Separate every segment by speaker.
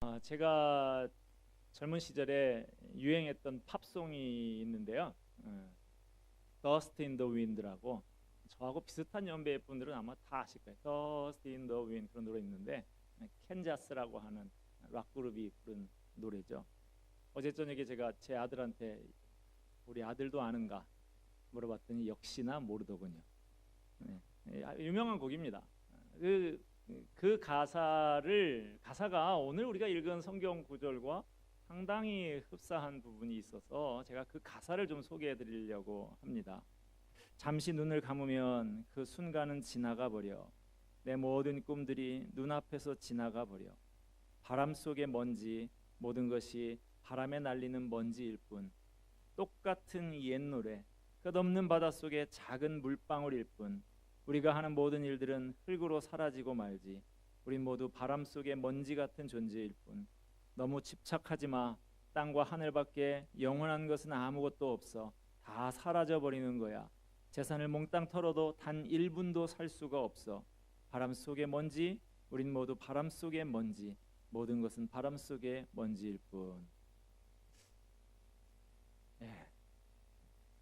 Speaker 1: 아, 제가 젊은 시절에 유행했던 팝송이 있는데요. 어, Dust in the Wind라고 저하고 비슷한 연배의 분들은 아마 다 아실 거예요. Dust in the Wind 그런 노래 있는데 캔자스라고 하는 락 그룹이 부른 노래죠. 어제 저녁에 제가 제 아들한테 우리 아들도 아는가 물어봤더니 역시나 모르더군요. 네, 예, 아, 유명한 곡입니다. 그, 그 가사를 가사가 오늘 우리가 읽은 성경 구절과 상당히 흡사한 부분이 있어서 제가 그 가사를 좀 소개해 드리려고 합니다. 잠시 눈을 감으면 그 순간은 지나가 버려. 내 모든 꿈들이 눈앞에서 지나가 버려. 바람 속의 먼지 모든 것이 바람에 날리는 먼지일 뿐. 똑같은 옛 노래 끝없는 바닷 속의 작은 물방울일 뿐 우리가 하는 모든 일들은 흙으로 사라지고 말지 우린 모두 바람 속의 먼지 같은 존재일 뿐 너무 집착하지 마. 땅과 하늘밖에 영원한 것은 아무것도 없어. 다 사라져 버리는 거야. 재산을 몽땅 털어도 단 1분도 살 수가 없어. 바람 속의 먼지 우린 모두 바람 속의 먼지. 모든 것은 바람 속의 먼지일 뿐. 예.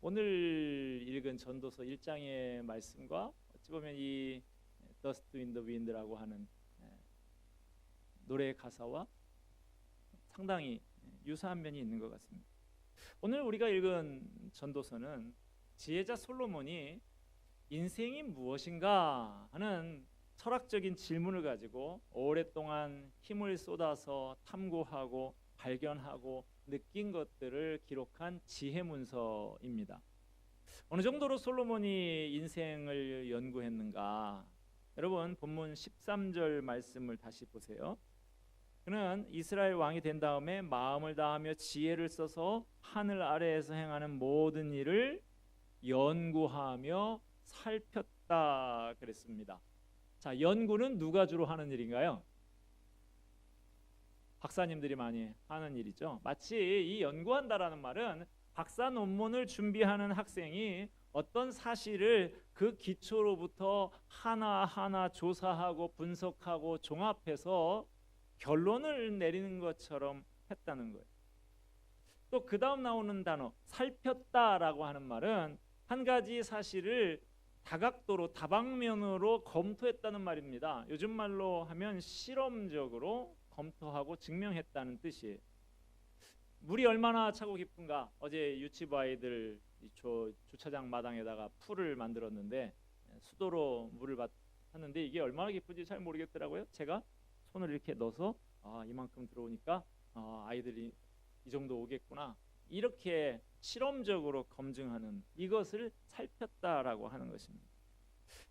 Speaker 1: 오늘 읽은 전도서 1장의 말씀과 어찌 보면 이 Dust in the Wind라고 하는 예, 노래의 가사와 상당히 유사한 면이 있는 것 같습니다. 오늘 우리가 읽은 전도서는 지혜자 솔로몬이 인생이 무엇인가 하는 철학적인 질문을 가지고 오랫동안 힘을 쏟아서 탐구하고 발견하고 느낀 것들을 기록한 지혜 문서입니다. 어느 정도로 솔로몬이 인생을 연구했는가? 여러분 본문 13절 말씀을 다시 보세요. 그는 이스라엘 왕이 된 다음에 마음을 다하며 지혜를 써서 하늘 아래에서 행하는 모든 일을 연구하며 살폈다 그랬습니다. 자, 연구는 누가 주로 하는 일인가요? 박사님들이 많이 하는 일이죠. 마치 이 연구한다라는 말은 박사 논문을 준비하는 학생이 어떤 사실을 그 기초로부터 하나하나 조사하고 분석하고 종합해서 결론을 내리는 것처럼 했다는 거예요. 또 그 다음 나오는 단어 살폈다라고 하는 말은 한 가지 사실을 다각도로 다방면으로 검토했다는 말입니다. 요즘 말로 하면 실험적으로 검토하고 증명했다는 뜻이에요. 물이 얼마나 차고 깊은가? 어제 유치부 아이들 저 주차장 마당에다가 풀을 만들었는데 수도로 물을 받았는데 이게 얼마나 깊은지 잘 모르겠더라고요. 제가 손을 이렇게 넣어서 아, 이만큼 들어오니까 아, 아이들이 이 정도 오겠구나. 이렇게 실험적으로 검증하는 이것을 살폈다라고 하는 것입니다.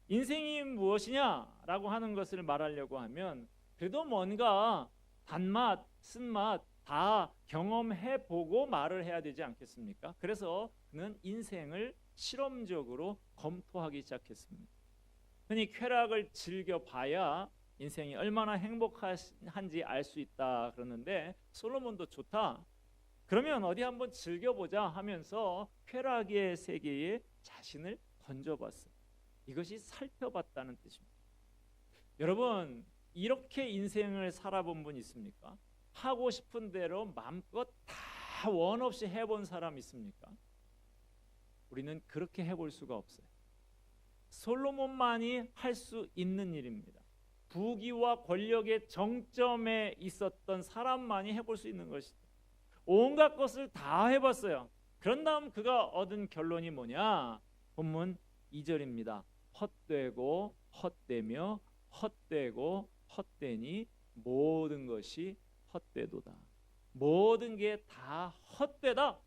Speaker 1: 인생이 무엇이냐라고 하는 것을 말하려고 하면 그래도 뭔가 단맛, 쓴맛 다 경험해 보고 말을 해야 되지 않겠습니까? 그래서 그는 인생을 실험적으로 검토하기 시작했습니다. 흔히 쾌락을 즐겨 봐야 인생이 얼마나 행복한지 알 수 있다 그러는데 솔로몬도 좋다. 그러면 어디 한번 즐겨보자 하면서 쾌락의 세계에 자신을 던져봤어요. 이것이 살펴봤다는 뜻입니다. 여러분 이렇게 인생을 살아본 분 있습니까? 하고 싶은 대로 마음껏 다 원 없이 해본 사람 있습니까? 우리는 그렇게 해볼 수가 없어요. 솔로몬만이 할 수 있는 일입니다. 부귀와 권력의 정점에 있었던 사람만이 해볼 수 있는 것이죠. 온갖 것을 다 해봤어요. 그런 다음 그가 얻은 결론이 뭐냐? 본문 2절입니다. 헛되고 헛되며 헛되고 헛되니 모든 것이 헛되도다. 모든 게 다 헛되다.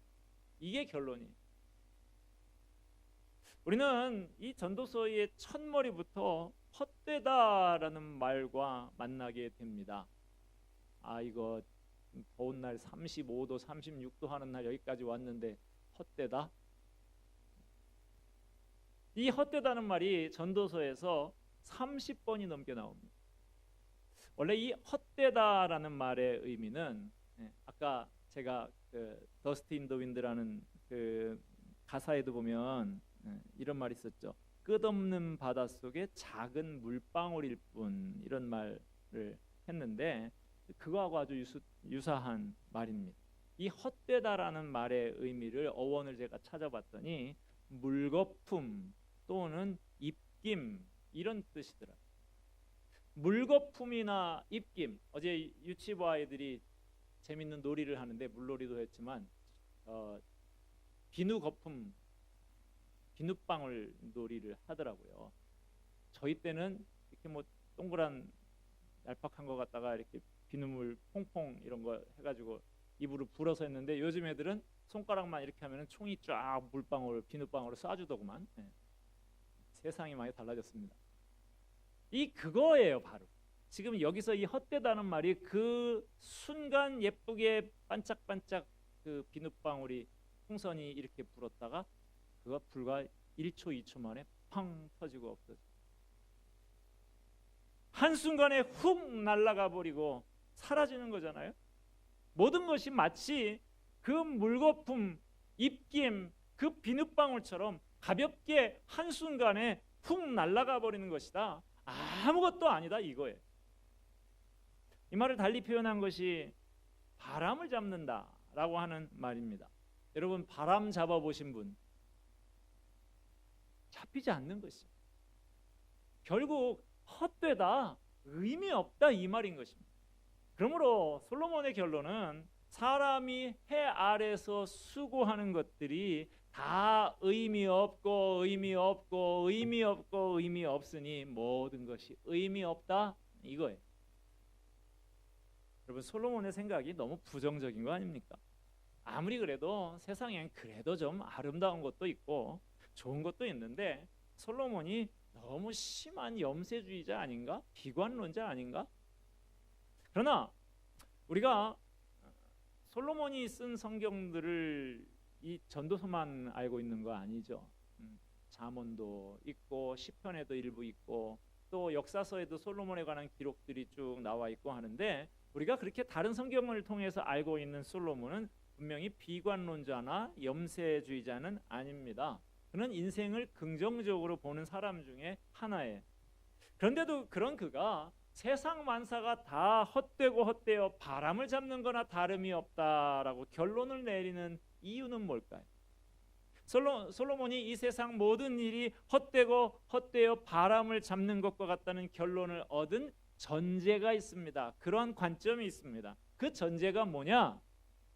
Speaker 1: 이게 결론이에요. 우리는 이 전도서의 첫머리부터 헛되다라는 말과 만나게 됩니다. 아 이거 더운 날 35도, 36도 하는 날 여기까지 왔는데 헛되다. 이 헛되다는 말이 전도서에서 30번이 넘게 나옵니다. 원래 이 헛되다라는 말의 의미는 예, 아까 제가 그 더스트 인더 윈드라는 그 가사에도 보면 예, 이런 말이 있었죠. 끝없는 바닷속에 작은 물방울일 뿐 이런 말을 했는데 그거하고 아주 유수, 유사한 말입니다. 이 헛되다라는 말의 의미를 어원을 제가 찾아봤더니 물거품 또는 입김 이런 뜻이더라. 물거품이나 입김 어제 유치부 아이들이 재밌는 놀이를 하는데 물놀이도 했지만 어, 비누 거품 비눗방울 놀이를 하더라고요. 저희 때는 이렇게 뭐 동그란 얄팍한 거 갖다가 이렇게 비눗물 퐁퐁 이런 거 해가지고 입으로 불어서 했는데 요즘 애들은 손가락만 이렇게 하면은 총이 쫙 물방울 비눗방울을 쏴주더구만. 네. 세상이 많이 달라졌습니다. 이 그거예요 바로. 지금 여기서 이 헛되다는 말이 그 순간 예쁘게 반짝반짝 그 비눗방울이 풍선이 이렇게 불었다가 그가 불과 1초 2초 만에 팡 터지고 없어져. 한순간에 훅 날아가 버리고 사라지는 거잖아요. 모든 것이 마치 그 물거품, 입김, 그 비눗방울처럼 가볍게 한순간에 훅 날아가 버리는 것이다. 아무것도 아니다 이거예요. 이 말을 달리 표현한 것이 바람을 잡는다라고 하는 말입니다. 여러분 바람 잡아 보신 분 잡히지 않는 것이 결국 헛되다 의미 없다 이 말인 것입니다. 그러므로 솔로몬의 결론은 사람이 해 아래서 수고하는 것들이 다 의미 없고 의미 없고 의미 없고 의미 없으니 모든 것이 의미 없다 이거예요. 여러분 솔로몬의 생각이 너무 부정적인 거 아닙니까? 아무리 그래도 세상엔 그래도 좀 아름다운 것도 있고 좋은 것도 있는데 솔로몬이 너무 심한 염세주의자 아닌가? 비관론자 아닌가? 그러나 우리가 솔로몬이 쓴 성경들을 이 전도서만 알고 있는 거 아니죠. 음, 잠언도 있고 시편에도 일부 있고 또 역사서에도 솔로몬에 관한 기록들이 쭉 나와 있고 하는데 우리가 그렇게 다른 성경을 통해서 알고 있는 솔로몬은 분명히 비관론자나 염세주의자는 아닙니다. 그는 인생을 긍정적으로 보는 사람 중에 하나예요. 그런데도 그런 그가 세상 만사가 다 헛되고 헛되어 바람을 잡는 거나 다름이 없다라고 결론을 내리는 이유는 뭘까요? 솔로, 솔로몬이 이 세상 모든 일이 헛되고 헛되어 바람을 잡는 것과 같다는 결론을 얻은 전제가 있습니다. 그러한 관점이 있습니다. 그 전제가 뭐냐?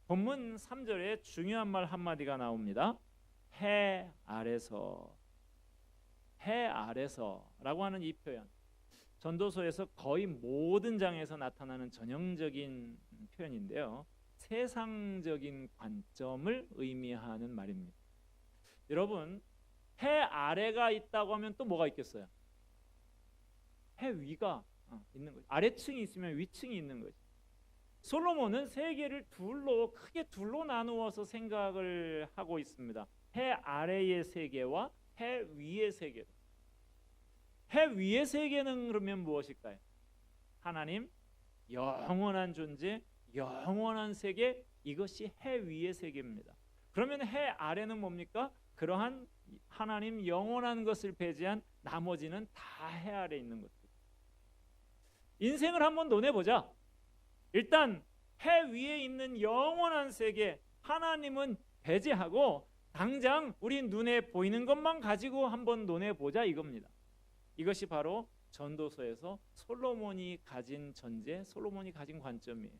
Speaker 1: 본문 3절에 중요한 말 한마디가 나옵니다. 해 아래서 해 아래서라고 하는 이 표현 전도서에서 거의 모든 장에서 나타나는 전형적인 표현인데요. 세상적인 관점을 의미하는 말입니다. 여러분, 해 아래가 있다고 하면 또 뭐가 있겠어요? 해 위가 어, 있는 거죠. 아래층이 있으면 위층이 있는 거죠. 솔로몬은 세계를 둘로 크게 둘로 나누어서 생각을 하고 있습니다. 해 아래의 세계와 해 위의 세계. 해 위의 세계는 그러면 무엇일까요? 하나님 영원한 존재, 영원한 세계 이것이 해 위의 세계입니다. 그러면 해 아래는 뭡니까? 그러한 하나님 영원한 것을 배제한 나머지는 다 해 아래 있는 것들. 인생을 한번 논해 보자. 일단 해 위에 있는 영원한 세계 하나님은 배제하고 당장 우리 눈에 보이는 것만 가지고 한번 논해 보자 이겁니다. 이것이 바로 전도서에서 솔로몬이 가진 전제, 솔로몬이 가진 관점이에요.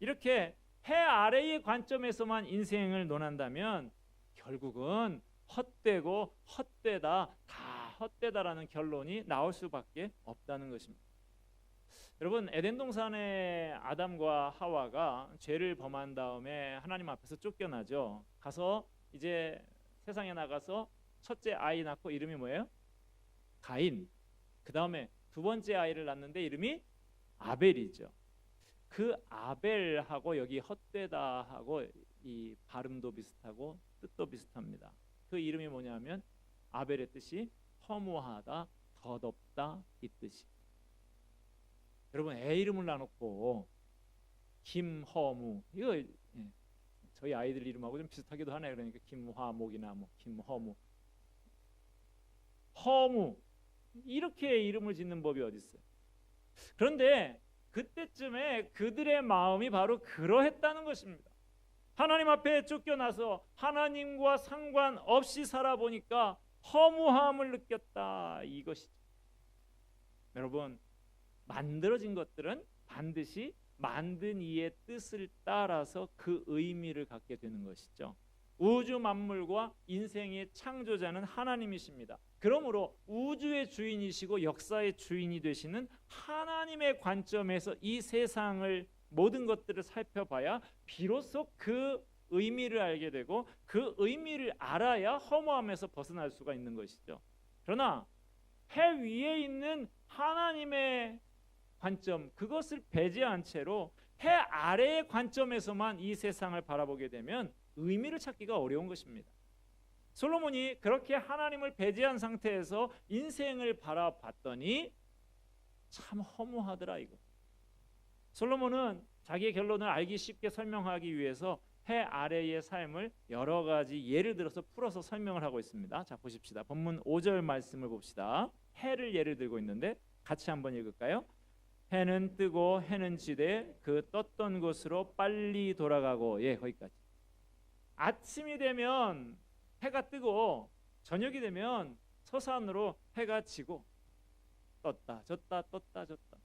Speaker 1: 이렇게 해 아래의 관점에서만 인생을 논한다면 결국은 헛되고 헛되다, 다 헛되다라는 결론이 나올 수밖에 없다는 것입니다. 여러분 에덴 동산의 아담과 하와가 죄를 범한 다음에 하나님 앞에서 쫓겨나죠. 가서 이제 세상에 나가서 첫째 아이 낳고 이름이 뭐예요? 가인. 그 다음에 두 번째 아이를 낳는데 이름이 아벨이죠. 그 아벨하고 여기 헛되다 하고 이 발음도 비슷하고 뜻도 비슷합니다. 그 이름이 뭐냐면 아벨의 뜻이 허무하다, 더덥다 이 뜻이. 여러분 애 이름을 나놓고 김허무 이거 예, 저희 아이들 이름하고 좀 비슷하기도 하네요. 그러니까 김화목이나 뭐 김허무, 허무 이렇게 이름을 짓는 법이 어디 있어요? 그런데 그때쯤에 그들의 마음이 바로 그러했다는 것입니다. 하나님 앞에 쫓겨나서 하나님과 상관없이 살아보니까 허무함을 느꼈다 이것이죠. 여러분 만들어진 것들은 반드시 만든 이의 뜻을 따라서 그 의미를 갖게 되는 것이죠. 우주 만물과 인생의 창조자는 하나님이십니다. 그러므로 우주의 주인이시고 역사의 주인이 되시는 하나님의 관점에서 이 세상을 모든 것들을 살펴봐야 비로소 그 의미를 알게 되고 그 의미를 알아야 허무함에서 벗어날 수가 있는 것이죠. 그러나 해 위에 있는 하나님의 관점 그것을 배제한 채로 해 아래의 관점에서만 이 세상을 바라보게 되면 의미를 찾기가 어려운 것입니다. 솔로몬이 그렇게 하나님을 배제한 상태에서 인생을 바라봤더니 참 허무하더라 이거. 솔로몬은 자기의 결론을 알기 쉽게 설명하기 위해서 해 아래의 삶을 여러 가지 예를 들어서 풀어서 설명을 하고 있습니다. 자 보십시다. 본문 5절 말씀을 봅시다. 해를 예를 들고 있는데 같이 한번 읽을까요? 해는 뜨고 해는 지되 그 떴던 곳으로 빨리 돌아가고 예 거기까지. 아침이 되면 해가 뜨고 저녁이 되면 서산으로 해가 지고 떴다 졌다 떴다 졌다.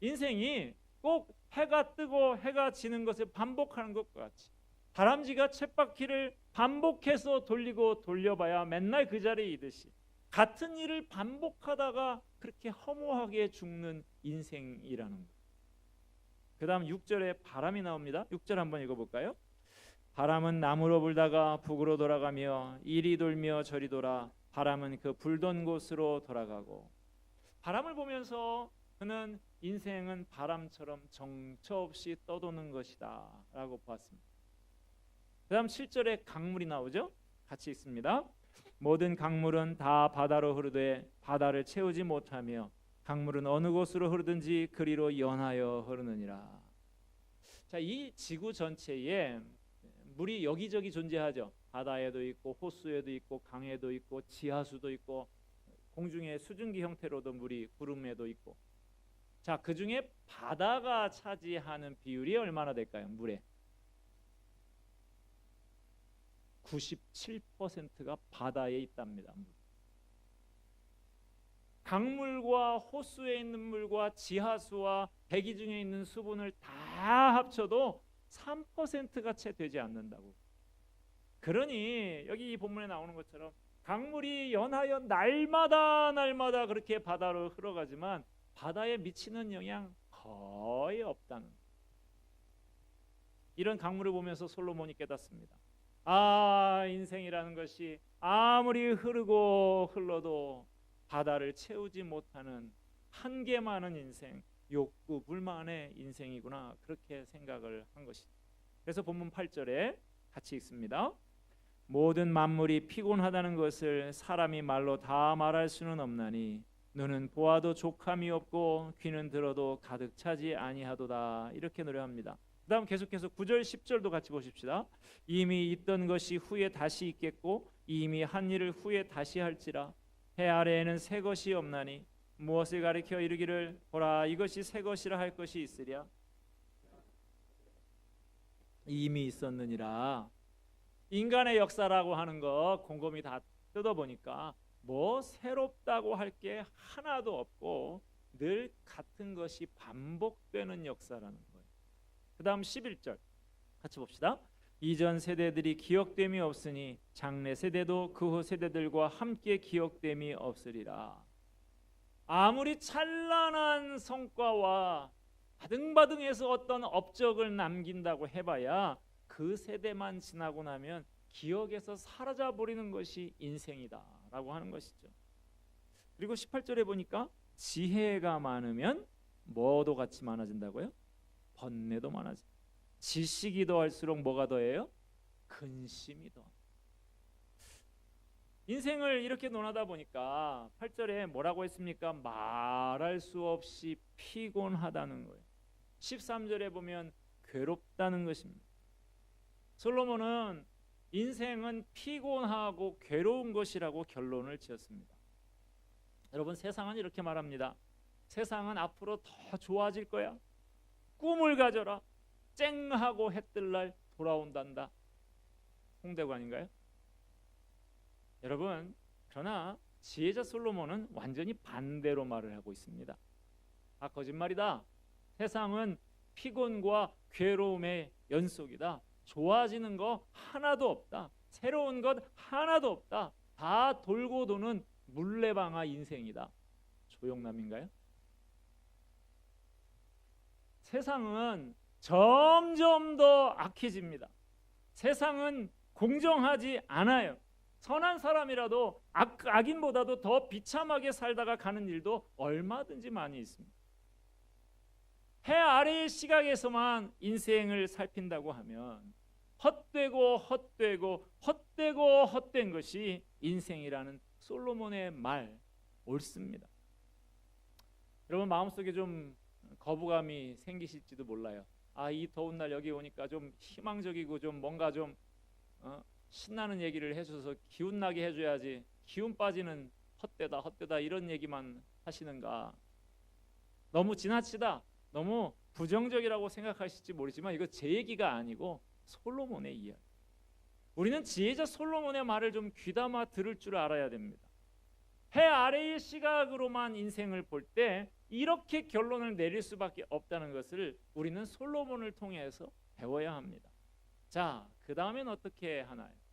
Speaker 1: 인생이 꼭 해가 뜨고 해가 지는 것을 반복하는 것과 같이 다람쥐가 쳇바퀴를 반복해서 돌리고 돌려봐야 맨날 그 자리에 있듯이 같은 일을 반복하다가 그렇게 허무하게 죽는 인생이라는 것. 그 다음 6절에 바람이 나옵니다. 6절 한번 읽어볼까요? 바람은 남으로 불다가 북으로 돌아가며 이리 돌며 저리 돌아 바람은 그 불던 곳으로 돌아가고 바람을 보면서 그는 인생은 바람처럼 정처 없이 떠도는 것이다 라고 보았습니다. 그 다음 7절에 강물이 나오죠. 같이 읽습니다. 모든 강물은 다 바다로 흐르되 바다를 채우지 못하며 강물은 어느 곳으로 흐르든지 그리로 연하여 흐르느니라. 자, 이 지구 전체에 물이 여기저기 존재하죠. 바다에도 있고 호수에도 있고 강에도 있고 지하수도 있고 공중의 수증기 형태로도 물이 구름에도 있고. 자, 그 중에 바다가 차지하는 비율이 얼마나 될까요? 물에 97%가 바다에 있답니다. 강물과 호수에 있는 물과 지하수와 대기 중에 있는 수분을 다 합쳐도 3%가 채 되지 않는다고. 그러니 여기 이 본문에 나오는 것처럼 강물이 연하여 날마다 날마다 그렇게 바다로 흘러가지만 바다에 미치는 영향 거의 없다는. 이런 강물을 보면서 솔로몬이 깨닫습니다. 아, 인생이라는 것이 아무리 흐르고 흘러도 바다를 채우지 못하는 한계 많은 인생, 욕구 불만의 인생이구나 그렇게 생각을 한 것이죠. 그래서 본문 8절에 같이 읽습니다. 모든 만물이 피곤하다는 것을 사람이 말로 다 말할 수는 없나니 눈은 보아도 족함이 없고 귀는 들어도 가득 차지 아니하도다 이렇게 노래합니다. 그다음 계속해서 9절 10절도 같이 보십시다. 이미 있던 것이 후에 다시 있겠고 이미 한 일을 후에 다시 할지라 해 아래에는 새 것이 없나니 무엇을 가리켜 이르기를 보라 이것이 새 것이라 할 것이 있으랴 이미 있었느니라 인간의 역사라고 하는 거 곰곰이 다 뜯어보니까 뭐 새롭다고 할 게 하나도 없고 늘 같은 것이 반복되는 역사라는 거예요. 그 다음 11절 같이 봅시다. 이전 세대들이 기억됨이 없으니 장래 세대도 그 후 세대들과 함께 기억됨이 없으리라. 아무리 찬란한 성과와 바등바등해서 어떤 업적을 남긴다고 해봐야 그 세대만 지나고 나면 기억에서 사라져 버리는 것이 인생이다라고 하는 것이죠. 그리고 18절에 보니까 지혜가 많으면 뭐도 같이 많아진다고요? 번뇌도 많아지. 지식이 더할수록 뭐가 더해요? 근심이 더. 인생을 이렇게 논하다 보니까 8절에 뭐라고 했습니까? 말할 수 없이 피곤하다는 거예요. 13절에 보면 괴롭다는 것입니다. 솔로몬은 인생은 피곤하고 괴로운 것이라고 결론을 지었습니다. 여러분 세상은 이렇게 말합니다. 세상은 앞으로 더 좋아질 거야. 꿈을 가져라. 쨍하고 해 뜰 날 돌아온단다. 홍대관인가요? 여러분, 그러나 지혜자 솔로몬은 완전히 반대로 말을 하고 있습니다. 아 거짓말이다. 세상은 피곤과 괴로움의 연속이다. 좋아지는 거 하나도 없다. 새로운 것 하나도 없다. 다 돌고 도는 물레방아 인생이다. 조용남인가요? 세상은 점점 더 악해집니다. 세상은 공정하지 않아요. 선한 사람이라도 악, 악인보다도 더 비참하게 살다가 가는 일도 얼마든지 많이 있습니다. 해 아래의 시각에서만 인생을 살핀다고 하면 헛되고 헛되고 헛되고 헛된 것이 인생이라는 솔로몬의 말 옳습니다. 여러분 마음속에 좀 거부감이 생기실지도 몰라요. 아 이 더운 날 여기 오니까 좀 희망적이고 좀 뭔가 좀 어, 신나는 얘기를 해줘서 기운 나게 해줘야지 기운 빠지는 헛되다 헛되다 이런 얘기만 하시는가? 너무 지나치다 너무 부정적이라고 생각하실지 모르지만 이거 제 얘기가 아니고 솔로몬의 이야기. 우리는 지혜자 솔로몬의 말을 좀 귀담아 들을 줄 알아야 됩니다. 해 아래의 시각으로만 인생을 볼 때 이렇게 결론을 내릴 수밖에 없다는 것을 우리는 솔로몬을 통해서 배워야 합니다. 자, 그 다음엔 어떻게 하나요?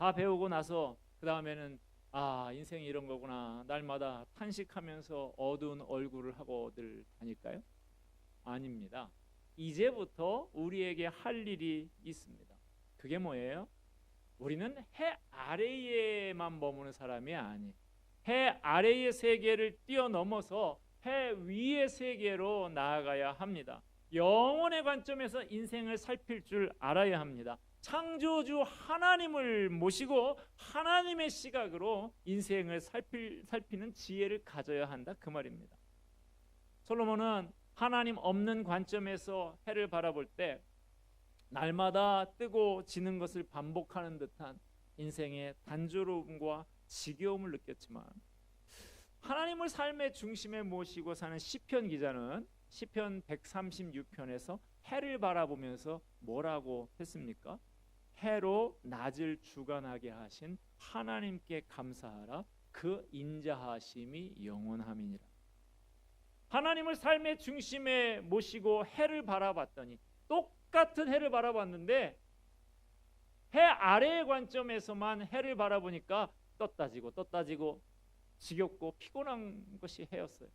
Speaker 1: 다 배우고 나서 그 다음에는 아 인생이 이런 거구나 날마다 탄식하면서 어두운 얼굴을 하고들 다닐까요? 아닙니다. 이제부터 우리에게 할 일이 있습니다. 그게 뭐예요? 우리는 해 아래에만 머무는 사람이 아니. 해 아래의 세계를 뛰어넘어서 해 위의 세계로 나아가야 합니다. 영원의 관점에서 인생을 살필 줄 알아야 합니다. 창조주 하나님을 모시고 하나님의 시각으로 인생을 살필, 살피는 지혜를 가져야 한다 그 말입니다. 솔로몬은 하나님 없는 관점에서 해를 바라볼 때 날마다 뜨고 지는 것을 반복하는 듯한 인생의 단조로움과 지겨움을 느꼈지만 하나님을 삶의 중심에 모시고 사는 시편 기자는 시편 136편에서 해를 바라보면서 뭐라고 했습니까? 해로 낮을 주관하게 하신 하나님께 감사하라 그 인자하심이 영원함이니라. 하나님을 삶의 중심에 모시고 해를 바라봤더니 똑같은 해를 바라봤는데 해 아래의 관점에서만 해를 바라보니까 떴다지고 떴다지고 지겹고 피곤한 것이 해였어요.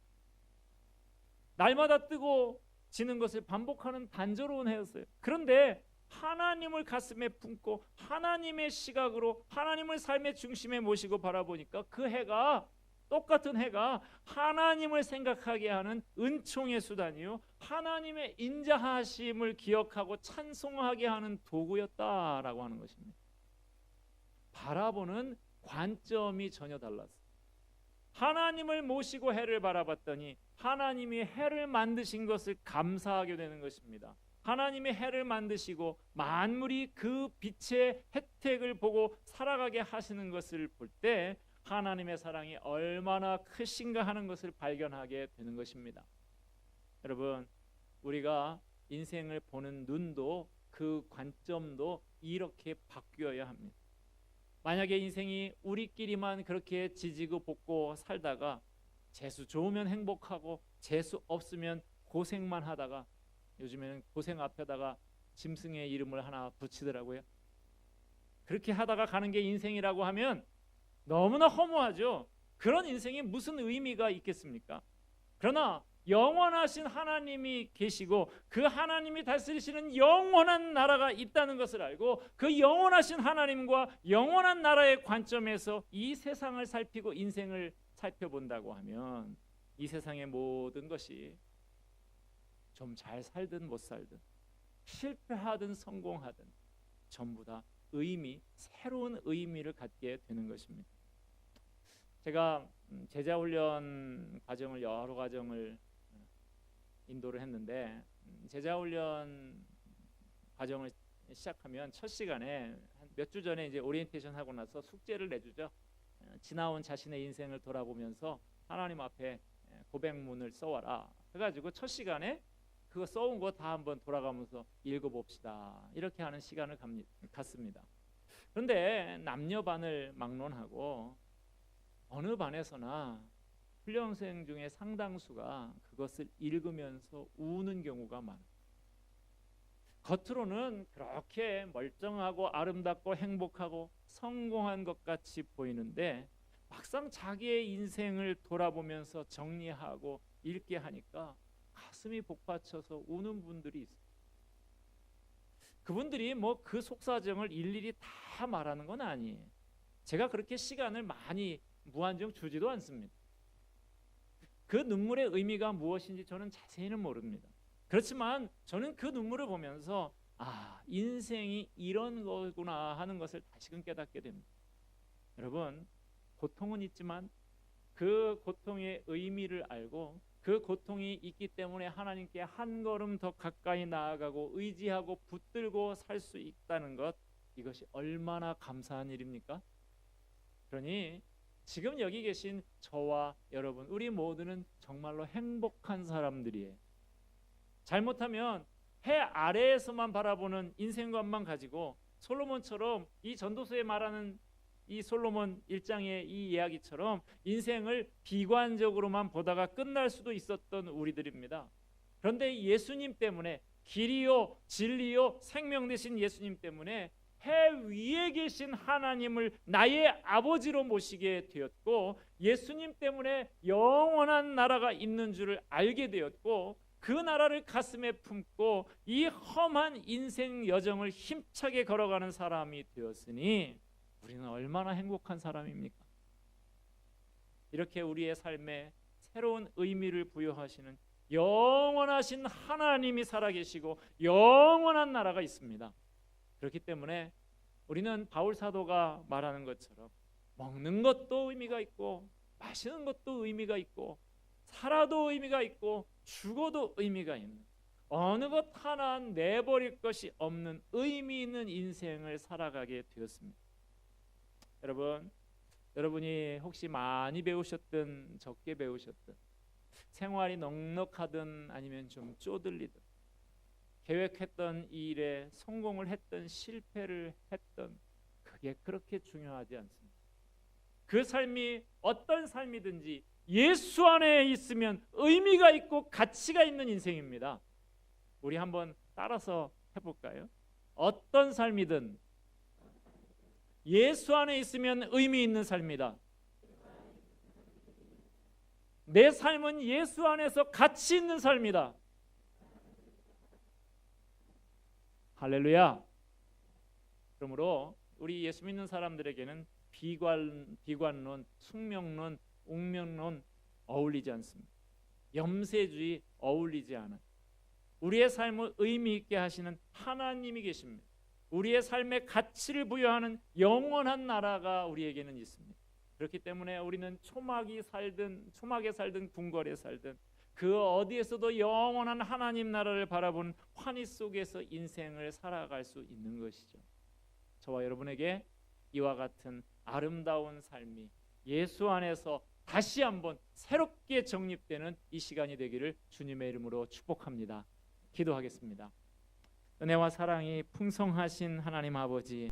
Speaker 1: 날마다 뜨고 지는 것을 반복하는 단조로운 해였어요. 그런데 하나님을 가슴에 품고 하나님의 시각으로 하나님을 삶의 중심에 모시고 바라보니까 그 해가 똑같은 해가 하나님을 생각하게 하는 은총의 수단이요 하나님의 인자하심을 기억하고 찬송하게 하는 도구였다라고 하는 것입니다. 바라보는 관점이 전혀 달랐어요. 하나님을 모시고 해를 바라봤더니 하나님이 해를 만드신 것을 감사하게 되는 것입니다. 하나님의 해를 만드시고 만물이 그 빛의 혜택을 보고 살아가게 하시는 것을 볼 때 하나님의 사랑이 얼마나 크신가 하는 것을 발견하게 되는 것입니다. 여러분, 우리가 인생을 보는 눈도 그 관점도 이렇게 바뀌어야 합니다. 만약에 인생이 우리끼리만 그렇게 지지고 볶고 살다가 재수 좋으면 행복하고 재수 없으면 고생만 하다가 요즘에는 고생 앞에다가 짐승의 이름을 하나 붙이더라고요. 그렇게 하다가 가는 게 인생이라고 하면 너무나 허무하죠. 그런 인생이 무슨 의미가 있겠습니까? 그러나 영원하신 하나님이 계시고 그 하나님이 다스리시는 영원한 나라가 있다는 것을 알고 그 영원하신 하나님과 영원한 나라의 관점에서 이 세상을 살피고 인생을 살펴본다고 하면 이 세상의 모든 것이 좀 잘 살든 못 살든 실패하든 성공하든 전부 다 의미 새로운 의미를 갖게 되는 것입니다. 제가 음, 제자 훈련 과정을 여러 과정을 인도를 했는데 음, 제자 훈련 과정을 시작하면 첫 시간에 몇 주 전에 이제 오리엔테이션 하고 나서 숙제를 내주죠. 어, 지나온 자신의 인생을 돌아보면서 하나님 앞에 고백문을 써와라. 해가지고 첫 시간에 그거 써온 거 다 한번 돌아가면서 읽어봅시다. 이렇게 하는 시간을 갖습니다. 그런데 남녀 반을 막론하고 어느 반에서나 훈련생 중에 상당수가 그것을 읽으면서 우는 경우가 많아요. 겉으로는 그렇게 멀쩡하고 아름답고 행복하고 성공한 것 같이 보이는데 막상 자기의 인생을 돌아보면서 정리하고 읽게 하니까 가슴이 복받쳐서 우는 분들이 있어요. 그분들이 뭐 그 속사정을 일일이 다 말하는 건 아니에요. 제가 그렇게 시간을 많이 무한정 주지도 않습니다. 그 눈물의 의미가 무엇인지 저는 자세히는 모릅니다. 그렇지만 저는 그 눈물을 보면서 아 인생이 이런 거구나 하는 것을 다시금 깨닫게 됩니다. 여러분 고통은 있지만 그 고통의 의미를 알고 그 고통이 있기 때문에 하나님께 한 걸음 더 가까이 나아가고 의지하고 붙들고 살 수 있다는 것 이것이 얼마나 감사한 일입니까? 그러니 지금 여기 계신 저와 여러분 우리 모두는 정말로 행복한 사람들이에요. 잘못하면 해 아래에서만 바라보는 인생관만 가지고 솔로몬처럼 이 전도서에 말하는 이 솔로몬 일장의 이 이야기처럼 인생을 비관적으로만 보다가 끝날 수도 있었던 우리들입니다. 그런데 예수님 때문에 길이요 진리요 생명 되신 예수님 때문에 해 위에 계신 하나님을 나의 아버지로 모시게 되었고 예수님 때문에 영원한 나라가 있는 줄을 알게 되었고 그 나라를 가슴에 품고 이 험한 인생 여정을 힘차게 걸어가는 사람이 되었으니 우리는 얼마나 행복한 사람입니까? 이렇게 우리의 삶에 새로운 의미를 부여하시는 영원하신 하나님이 살아계시고 영원한 나라가 있습니다. 그렇기 때문에 우리는 바울 사도가 말하는 것처럼 먹는 것도 의미가 있고 마시는 것도 의미가 있고 살아도 의미가 있고 죽어도 의미가 있는 어느 것 하나 내버릴 것이 없는 의미 있는 인생을 살아가게 되었습니다. 여러분, 여러분이 혹시 많이 배우셨든 적게 배우셨든 생활이 넉넉하든 아니면 좀 쪼들리든 계획했던 일에 성공을 했던 실패를 했던 그게 그렇게 중요하지 않습니다. 그 삶이 어떤 삶이든지 예수 안에 있으면 의미가 있고 가치가 있는 인생입니다. 우리 한번 따라서 해볼까요? 어떤 삶이든 예수 안에 있으면 의미 있는 삶이다. 내 삶은 예수 안에서 가치 있는 삶이다. 할렐루야. 그러므로 우리 예수 믿는 사람들에게는 비관 비관론, 숙명론, 웅명론 어울리지 않습니다. 염세주의 어울리지 않아. 우리의 삶을 의미 있게 하시는 하나님이 계십니다. 우리의 삶에 가치를 부여하는 영원한 나라가 우리에게는 있습니다. 그렇기 때문에 우리는 초막이 살든 초막에 살든 궁궐에 살든 그 어디에서도 영원한 하나님 나라를 바라보는 환희 속에서 인생을 살아갈 수 있는 것이죠. 저와 여러분에게 이와 같은 아름다운 삶이 예수 안에서 다시 한번 새롭게 정립되는 이 시간이 되기를 주님의 이름으로 축복합니다. 기도하겠습니다. 은혜와 사랑이 풍성하신 하나님 아버지